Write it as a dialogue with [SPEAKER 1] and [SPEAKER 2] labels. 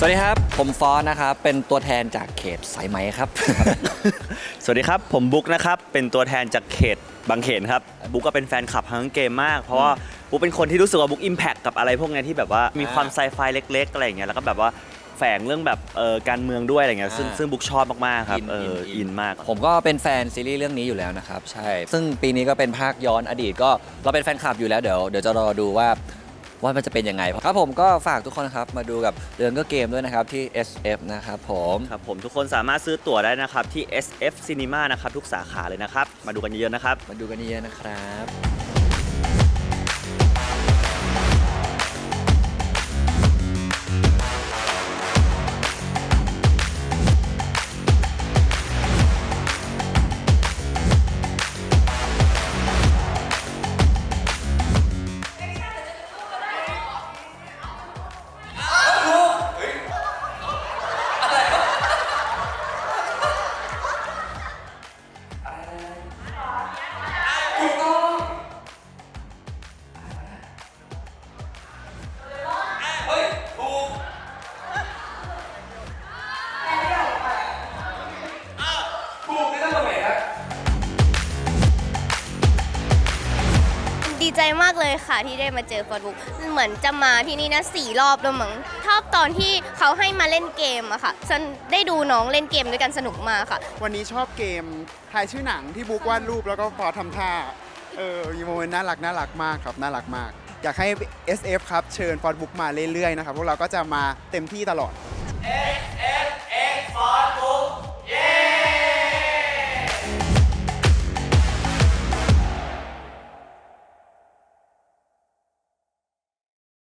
[SPEAKER 1] สวัสดีครับ ผมฟอสนะครับ เป็นตัวแทนจากเขตสายไหมครับ
[SPEAKER 2] สวัสดีครับ ผมบุ๊กนะครับ เป็นตัวแทนจากเขตบางเขนครับ บุ๊กก็เป็นแฟนคลับทั้งเกมมาก เพราะว่าบุ๊กเป็นคนที่รู้สึกว่าบุ๊กอิมแพคกับอะไรพวกเนี้ยที่แบบว่ามีความไซไฟเล็ก ๆ อะไรอย่างเงี้ย แล้วก็แบบว่าแฝงเรื่องแบบเออการเมืองด้วยอะไรเงี้ย ซึ่ง
[SPEAKER 1] อ่า
[SPEAKER 2] ซึ่งบุ๊กชอบมากๆครับ
[SPEAKER 1] อิน
[SPEAKER 2] เออ
[SPEAKER 1] อินอิน
[SPEAKER 2] อินมาก
[SPEAKER 1] ผมก็เป็นแฟนซีรีส์เรื่องนี้อยู่แล้วนะครับ ใช่ ซึ่งปีนี้ก็เป็นภาคย้อนอดีตก็เราเป็นแฟนคลับอยู่แล้วเดี๋ยวเดี๋ยวจะรอดูว่า ว่ามันจะเป็นยังไงครับผมก็ฝากทุกคนนะครับมาดูกับเรื่องก็เกมด้วยนะครับที่ SF นะครับผม
[SPEAKER 2] ครับผมทุกคนสามารถซื้อตั๋วได้นะครับที่ SF Cinema นะครับทุกสาขาเลยนะครับ มาดูกันเยอะๆนะครับ
[SPEAKER 1] มาดูกันเยอะๆนะครับ
[SPEAKER 3] ดี ใจมากเลยค่ะที่ได้มาเจอฟอร์ดบุ๊กเหมือนจะมาที่นี่นะสี่รอบแล้วมั้งชอบตอนที่เขาให้มาเล่นเกมอะค่ะฉันได้ดูน้องเล่นเกมด้วยกันสนุกมากค่ะ
[SPEAKER 4] วันนี้ชอบเกมทายชื่อหนังที่บุ๊กวาดรูปแล้วก็พอทำท่าเออมีโมเมนต์น่ารักน่ารักมากครับน่ารักมาก อยากให้ SF ครับเชิญฟอร์ดบุ๊กมาเรื่อยๆนะครับพวกเราก็จะมาเต็มที่ตลอด
[SPEAKER 3] เ